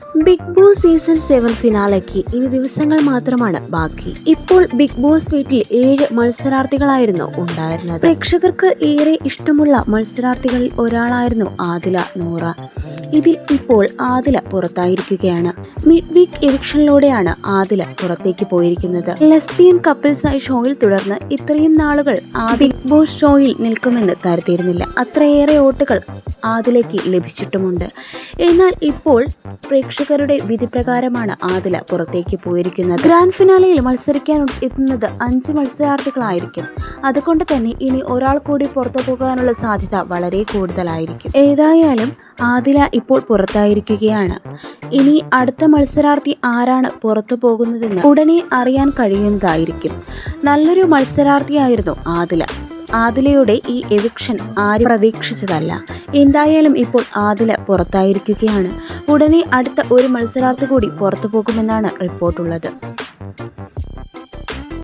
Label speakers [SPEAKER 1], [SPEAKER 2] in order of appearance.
[SPEAKER 1] Big boss season seven ഫിനാലയ്ക്ക് ഇനി ദിവസങ്ങൾ മാത്രമാണ് ബാക്കി. ഇപ്പോൾ ബിഗ് ബോസ് വീട്ടിൽ ഏഴ് മത്സരാർത്ഥികളായിരുന്നു ഉണ്ടായിരുന്നത്. പ്രേക്ഷകർക്ക് ഏറെ ഇഷ്ടമുള്ള മത്സരാർത്ഥികളിൽ ഒരാളായിരുന്നു ആദില നൂറ. ഇതിൽ ഇപ്പോൾ ആദില പുറത്തായിരിക്കുകയാണ്. മിഡ് വീക്ക് എവിക്ഷനിലൂടെയാണ് ആദില പുറത്തേക്ക് പോയിരിക്കുന്നത്. ലെസ്ബിയൻ കപ്പിൾസ് ഷോയിൽ തുടർന്ന് ഇത്രയും നാളുകൾ ആ ബിഗ് ബോസ് ഷോയിൽ നിൽക്കുമെന്ന് കരുതിയിരുന്നില്ല. അത്രയേറെ വോട്ടുകൾ ആദിലയ്ക്ക് ലഭിച്ചിട്ടുമുണ്ട്. എന്നാൽ ഇപ്പോൾ പ്രേക്ഷകരുടെ വിധിപ്രകാരമാണ് ആദില പുറത്തേക്ക് പോയിരിക്കുന്നത്. ഗ്രാൻഡ് ഫിനാലയിൽ മത്സരിക്കാൻ എത്തുന്നത് അഞ്ച് മത്സരാർത്ഥികളായിരിക്കും. അതുകൊണ്ട് തന്നെ ഇനി ഒരാൾ കൂടി പുറത്തു പോകാനുള്ള സാധ്യത വളരെ കൂടുതലായിരിക്കും. ഏതായാലും ആദില ഇപ്പോൾ പുറത്തായിരിക്കുകയാണ്. ഇനി അടുത്ത മത്സരാർത്ഥി ആരാണ് പുറത്തു പോകുന്നതെന്ന് ഉടനെ അറിയാൻ കഴിയുന്നതായിരിക്കും. നല്ലൊരു മത്സരാർത്ഥിയായിരുന്നു ആദില ആദിലയുടെ ഈ എവിക്ഷൻ ആരും പ്രതീക്ഷിച്ചതല്ല. എന്തായാലും ഇപ്പോൾ ആദില പുറത്തായിരിക്കുകയാണ്. ഉടനെ അടുത്ത ഒരു മത്സരാർത്ഥി കൂടി പുറത്തു പോകുമെന്നാണ് റിപ്പോർട്ടുള്ളത്.